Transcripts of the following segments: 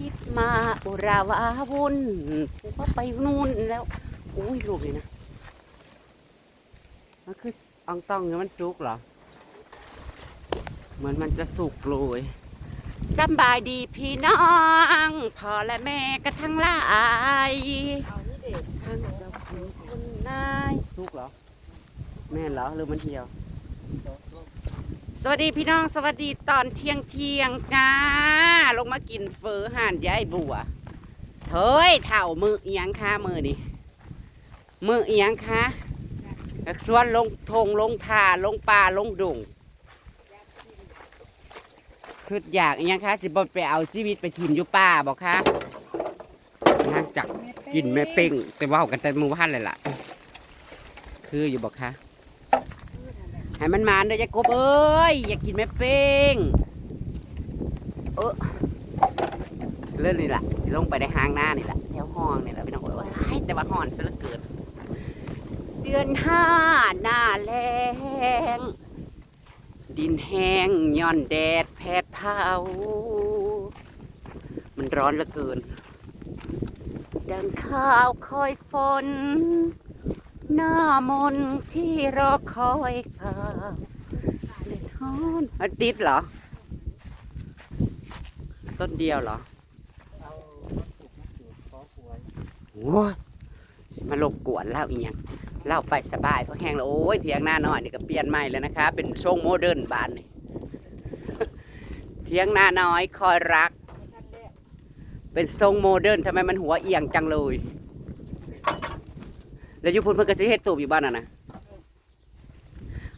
คิดมาอุราวาวุ่นว่าไปนู่นแล้วอุ้ยลูกเลยนะ มันคืออองต้องเนี่ยมันสุกเหรอ เหมือนมันจะสุกเลยสำบายดีพี่น้องพ่อและแม่ก็ทั้งหลายทั้งเจ้าคุณคุณนายสุกเหรอ แม่นเหรอหรือมันเหี่ยว สวัสดีพี่น้องสวัสดีตอนเที่ยงเที่ยงจ้า ลงมากินเฟอห่านยายบัวเฮ้ยเถ่ามือเอียงคะมือนี่มือเอียงคะกักสวนลงทงลงทาลงป่าลงดุงคืออยากเอียงคะสิบไปเอาชีวิตไปทิมอยู่ป่าบอกคะนะจักกินแม่เป้งแต่ว่ากันแต่มือว่านเลยล่ะ คืออยู่บอกคะ ให้มันมานเด้อยายกบเอ้ยอยากกินแม่เป้งเออเลื่อนนี่แหละสิลงไปในห้างหน้านี่แหละแถวห้องนี่แหละพี่น้องเอ้ยแต่ว่าห่อนซะเหลือเกินเดือนห้าหน้าแรงดินแห้งย่อนแดดแผดเผามันร้อนเหลือเกิน ดังข้าวคอยฝน หน้ามนที่รอคอยข่าวเล่นฮอนติดเหรอ ต้นเดียวเหรอโอ้ยมาลบกวนเล่าอีกอย่างเล่าไปสบายเพราะแห้งแล้วโอ้ยเถียงหน้าหน่อยนี่ก็เปลี่ยนใหม่แล้วนะคะ เป็นทรงโมเดิร์นบานนี่เถียงหน้าน้อยคอยรัก เป็นทรงโมเดิร์นทำไมมันหัวเอียงจังเลย แล้วอยูพุ่นเพิ่นก็จะเฮ็ดตูบอยู่บ้านน่ะนะ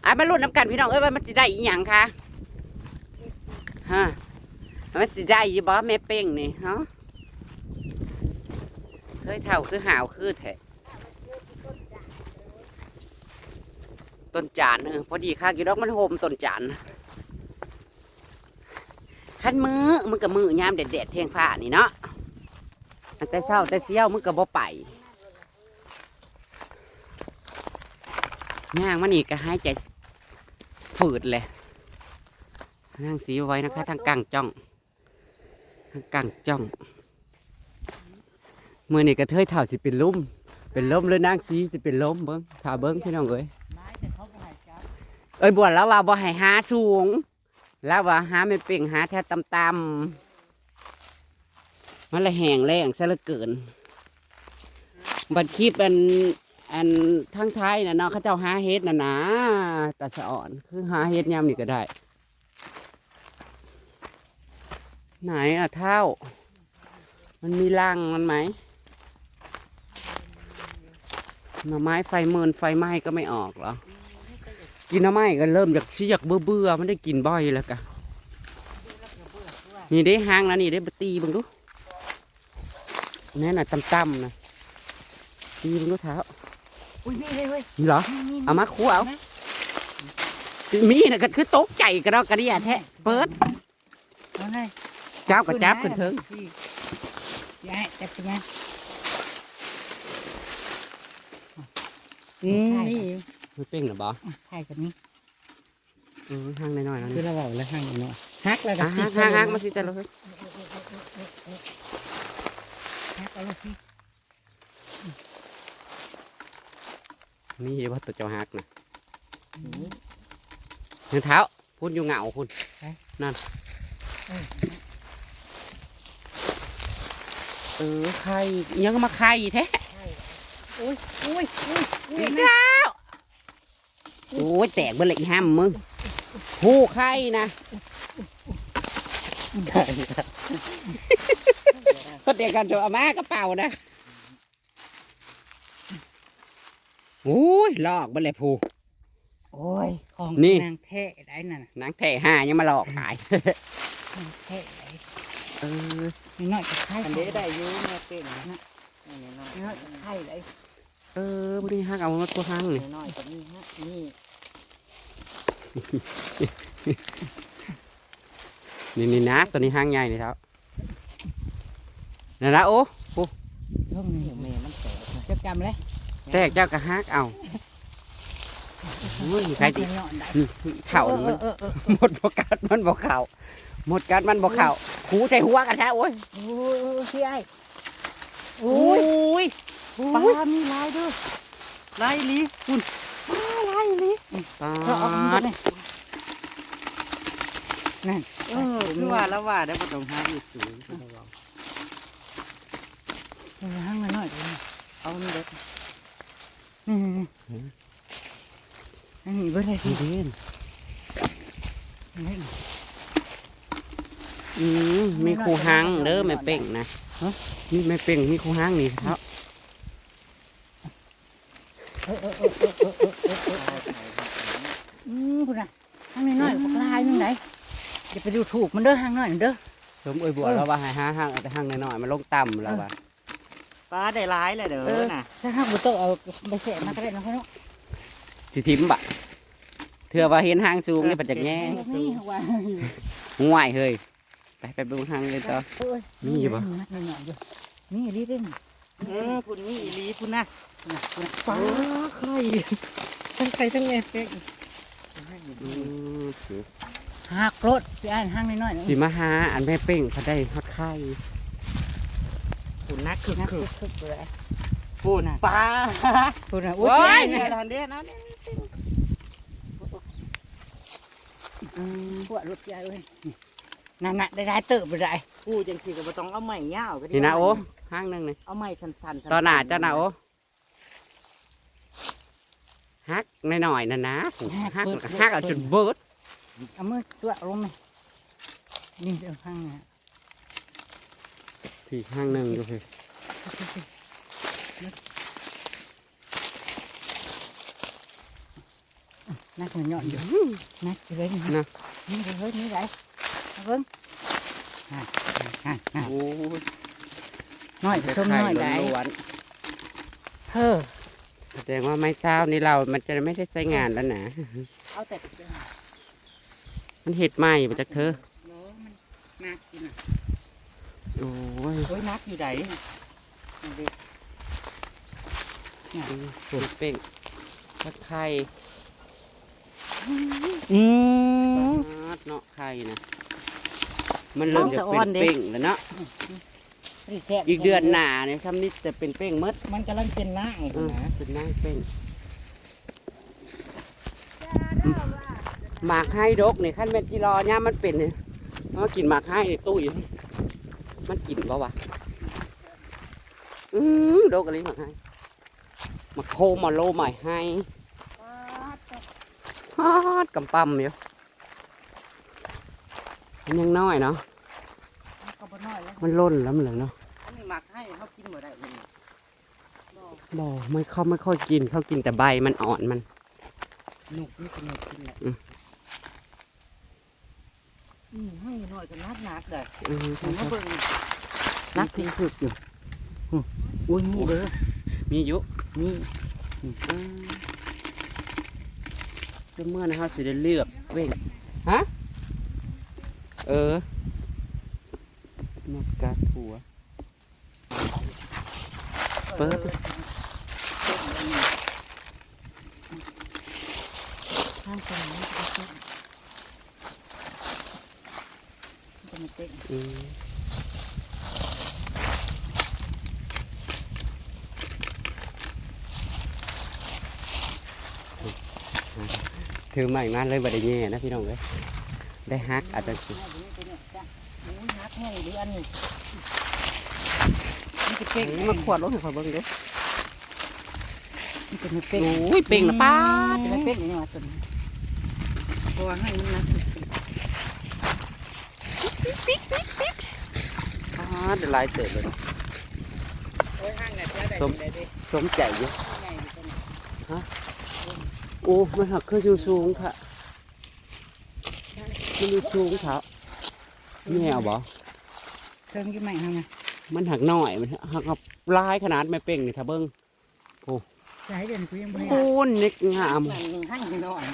อะมาลุ้นน้ำกันพี่น้องเอ้ยว่ามันสิได้อีหยังคะฮะมันสิได้อยู่บ่แม่เป้งนี่ฮะเคยเท่าคือหาวคือแท้ต้นจานเออพอดีค่ะกี่ดอกมันโฮมต้นจานคันมือมึงกับมือยามเด็ดๆเที่ยงฟ้านี่เนาะแต่เช้าแต่เสี้ยวมึงกับบ่ไป ย่างมันนี่ก็หายใจฝืดเลยนั่งสีไว้นะคะ ทางกลางจ้อง ทางกลางจ้องเมื่อนี่กระเทยเถ่าสิเป็นลุ่มเป็นล้มเลยนางสีสิเป็นล้มเบิ้งถ่าเบิ้งพี่น้องเอ้ยเอ้ยบวชแล้วว่าบ่ให้หาสูง แล้วว่าหาไม่เป่งหาแท้ต่ำๆมันละแห้งแรงซะเหลือเกิน บัดคลิปอัน อันทั้งไทยนะเนาะเขาเจ้าหาเฮ็ดนะนะตาสะอ่อนคือหาเฮ็ดยามนี่ก็ได้ ไหนอะเท่า มันมีรังมันไหมหน่อไม้ไฟเมินไฟไหม้ก็ไม่ออกหรอกินหน่อไม้ก็เริ่มจากชี้อยากเบื่อเบื่อๆมันได้กินบ่อยแล้วกะนี่ได้ห้างแล้วนี่ได้บตีบังดูแน่น่ะต่ำๆนะตีมันก็เท้า อุ้ยนี่เลยเว้ยนี่เหรอนี่เอามาคู่เอามีนะก็คือตกใจกระดอกกระเดียแท้เปิดเอาเลยจับกับจับขึ้นเถิงยายจับเป็นไงอืมนี่ไม่เป้งหรอบ่ใช่กับนี้อือห้างน้อยๆแล้วคือนี่เราบอกแล้วห่างเนาะฮักแล้วก็อะห้างห้างห้างมาสิจ้ะลูกเฮ้ยฮักแล้ว นี่ว่าตัวเจ้าฮักนะเงินเท้าพุ่นอยู่เหงาพุ่นนั่นเออไข่อิหยังมาไข่แท้อุ้ยอุ้ยอุ้ยอุ้ยอีเท้าโอ้ยแตกเบิ่เลยอีห้ามมึงผู้ไข่นะก็เดียวกันตัวเอามากระเป๋านะ โอ้ยลอกเบิ่เลยผู้โอ้ยของนี่นางแท้ได้นั่นน่ะนางแท่ห้ายังมาหลอกขายนางแท้ได้เออนี่น้อยจะไข่อันนี้ได้อยูแม่เป้งนะนี่น้อยน้อยจะไข่ได้เออบุรีฮักเอามาตัวห้างนี่น้อยกับนี่ฮะนี่นี่นี่นะตัวนี้ห้างใหญ่นี่ครับนั่นนะโอ้เรื่องนี้เดี๋ยวแม่มันแตกนะจะจำเลย แตกเจ้ากระฮักเอาโอ้ยใครติเนาะได้นี่เข่านี่มันเออเออเออหมดบกัดมันบอกเข่าหมดกัดมันบอกเข่าเหูใจหัวกันแท้โอ้ยโอ้ยพี่ไอ้โอ้ยปลามีลายด้วยลายอีหลีคุณปลาลายอีหลีปาก็เอาไปดเลยนั่นเออคือว่าแล้วว่าได้บ่ต้องหาอีกสูงคือว่าเอาห้างมาหน่อยเลยเอานี่เด้อ นี่นี่อันนี้เบิดเลยพี่เด่นอืมมีครูหังเด้อไม่เป่งนะมีไม่เป่งมีครูหังนี่ครับอืมคุณน่ะหางน้อยๆพวกลายนึงไหนอย่าไปดูถูกมันเด้อหางน้อยเด้อสมเอ้ยบัวเราว่าให้หาหังแต่หังน้อยๆมันลงต่ำแล้วว่า ปลาได้หลายเลยเด้เอออน่ะถ้าห้างบุตรเอาไปเสะมาก็ได้นะพ่อเนาะสิทิมบะเถื่อว่าเห็นหางสูงนี่ปัจจักแง่นี่ว่าห่วยเฮ้ยไปไปเบิ่งหางเลยต่อเอ้ยมีอยู่ปะมัดหน่อยๆอยู่นี่รีบเล่นเออคุณมีอีหลีคุณนะปลาไข่ทั้งไข่ทั้งแม่เป็กอืมหักรถพี่อ่านห้างน้อยๆนะสิมาหาอันแม่เป่งเขาได้ฮอดไข่ คุณนักคือนักคือคึกๆเลยปูนปลาพูดนะอุ้ยโอ้พี่ยอ่านเนี่เนี่ยยทันเด้นะเนี่ยพวกรถใหญ่เว้ยนั่นน่ะได้ได้เติบไปได้ปูจังสิก็บ่ต้องเอาไม้ยาวก็ได้นี่นะโอ้ห้างหนึงนี่เอาไม้สั้นๆต่อหน้าเจ้าหน้าโอ้ฮักหน่อยๆนะนะฮักฮักเอาจนเบิดเอามือตัวลงไหมนี่เดี๋ยวข้างน่ะพี่ห้างหนึ่งดูสินักหน่อยๆอยู่นักเลยนี่นะนี่เลยเฮ้ยนี่ไรเอาเบิ้งฮ่าฮ่าฮ่าโอ้ยน้อยส้มน้อยได้ล้วนเฮ้อๆแสดงว่าไม้เช้านี่เรา มันจะไม่ได้ใช้งานแล้วนะเอาแต่มันเห็ดไหมมาจากเธอล้อมันนักอยู่น่ะ โอ้ยโอ้ยนักอยู่ไหนเอาดิส่วนเป่งตะไคร้อืมปาดเนาะไข่นะมันเริ่มจะเอาสะอ้เป็อนนดิเป่งแล้วเนาะรีแซ่บอีกเดือนหน้าเนี่ยทำนี่จะเป็นเป่งหมดมันกำลังเป็นนางเออนะเป็นนั่งเป่งหมากให้ดกนี่ขั้นเป็นจีรอเนี่ยมันเป็นเนี่ยมันกินหมากให้ในตู้อยู่ มันกินก็วะอืมดกอะไรหมากให้มาโคมาโลใหม่ให้ฮอดกำปั้มอยู่มันยังน้อยเนาะก็บ่น้อยแล้วมันล่นแล้วมันเหลือเนาะอันนี้หมักให้เขากินบ่ได้เลยบ่ไม่เขาไม่ค่อยกินเขากินแต่ใบมันอ่อนมันหนุกนี่เป็นหนุกกินแหละ อืมอืมให้หน่อยก็นักนักๆเลยอืมผมก็เบิ่งนักที่สุดอยู่อืมอุ้ยนี่เด้อมีอยู่นี่อืมเมื่อนะครับสิได้เลือกเว้งฮะเออนักกาทัวเปิด ข้างตรงนี้ก็เต้นจะมาเต้น อืม ถือใหม่มาเลยบัดได้แย่นะพี่น้องเลยได้ฮักอาจจะสิให้ดูนี่เป็นเนี่ยจ้ะอุ้ยนักแห้งหรืออันนี้นี่จะเป้งมาขวดรถให้ข่อยเบิ่งเด้อนี่จะมาเป้งโอ้ยเป่งละป้าดจะมาเป้งอย่างนี้มาตัวนี้เพราะว่าให้มันนักป้าดเดี๋ยวลายเติบเลยเนาะโอ้ยห้างเนี่ยเจ้าได้สมได้ดิสมใจอยู่ไงอยู่ตรงนี้ โอ้มันหักคือสูงสูงๆค่ะมันอยู่สูงค่ะแม่เอาบ่เติมกี่ใหม่ทำไงมันหักน้อยมันหักกับลายขนาดไม่เป่งนี่ถ้าเบิ่งจะให้เดินกูยังไม่ได้โอ้นิกงามนั่นนี่ให้หน่อย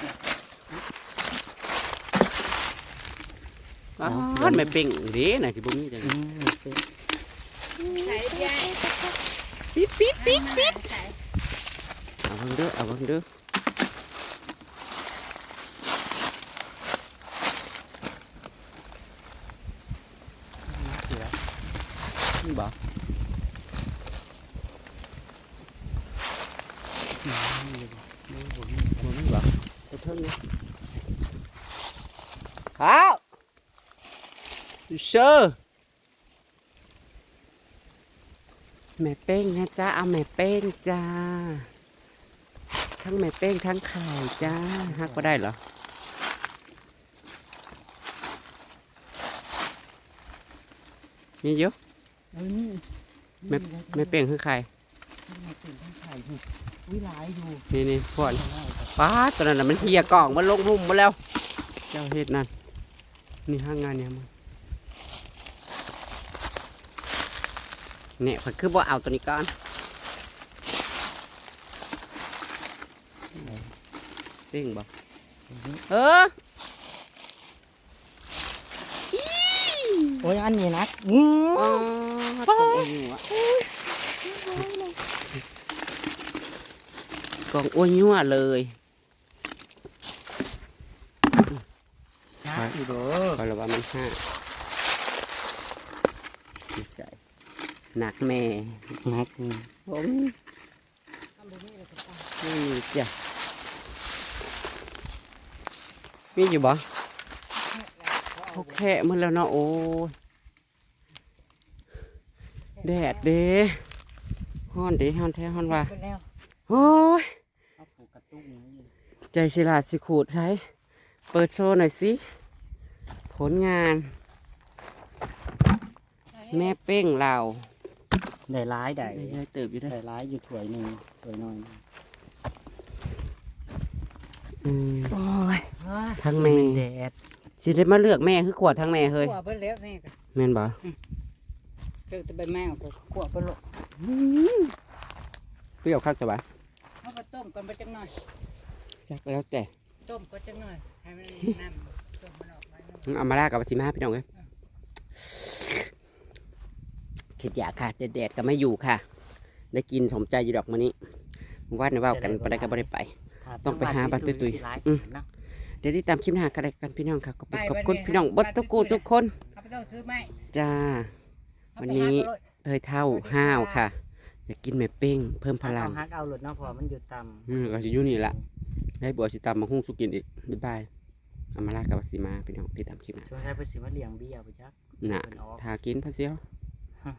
ป้าดไม่เป่งเด้น่ะสิบ่มีจังอืมใส่ยายปิดปิดปิดใส่เอาเบิ่งเด้อเอาเบิ่งเด้อ นี่บ่อืมนี่บ่นี่บ่นี่บ่นี่บ่เนี่เอาเชอร์แม่เป้งนะจ๊ะ เอาแม่เป้งจ้า ทั้งแม่เป้งทั้งไข่จ้าฮักก็ได้เหรอมีเยอะ เออนี่แม่แม่เป้งคือใครแม่เป็นทั้งไข่อยู่วิหลายอยู่นี่นี่พวกได้ครับป้าดตัวนั้นน่ะมันเฮียกล่องมันลงหุ่มมาแล้ว เจ้าเฮ็ดนั่นนี่ห้างงานเนี่ยมันเนี่ยมันคือบ่เอาตัวนี้ก่อนเป้งบ่เออโอ้ยอันนี้นะอือ อ๋อตัวอ้วนอยู่อะกล่องอ้วนยั่วเลยนะอยู่เด้อก็เลยว่ามันห้าดีใจหนักแม่นักผมนี่จ้ะมีอยู่บ่โอเคมันแล้วเนาะโอ้ย แดดเด้ฮ้อนเด้ฮ้อนแท้ฮ้อนว่าไปแล้วโอ้ยเอาผูกกระตุ้งนี่ใจสิลาดสิขูดใช้เปิดโชว์หน่อยสิ ผลงาน แม่เป้งเราได้ร้ายได้ได้ยายเติบอยู่ได้ได้ร้ายอยู่ถ้วยหนึ่งถ้วยน้อยอืมโอ้ยทั้งแม่แดดสิได้มาเลือกแม่คือขวดทั้งแม่เฮ้ยขัวเบิ่แล้วนี่ก็แม่นบ่ เจอแต่ใบแมวก็ขัวไปโลดเปรี้ยวคักจะบ่เอาไปต้มก่อนไปจังหน่อยจักแล้วแต่ต้มก็จังหน่อยให้มันน้ำต้มมันออกมาหน่อยมึงเอามาลากับสิมาพี่น้องเอ้ยคิดอยากค่ะแดดๆก็ไม่อยู่ค่ะ ได้กินสมใจอยู่ดอกมื้อนี้ว่าในว่ากันบ่ได้ก็บ่ได้ไป ต้องไปหาบัตรตุยๆอืมนะเดี๋ยวติดตามคลิปหน้ากันเลยกันพี่น้องค่ะขอบคุณขอบคุณพี่น้องเบดทุกกูทุกคนเอาไปต้องซื้อไหมจ้าเอา วันไปนี้หาไปโลดเทยเท่าห้าวค่ะ อยากกินแม่เป้ง เพิ่มพลังเอาฮักเอาหลุดเนาะเพอมันอยู่ต่ำอืมก็สิอยู่นี่ละได้บัวสิตามมาหุ้งสุกินอีกบ๊ายบายเอามาลากับสิมาพี่น้องติดตามคลิปหน้าช่วงใช้ไปสิมาเลี้ยงเบี้ยไปจักน่ะเพิ่นออกทากินพะเซียวฮ่า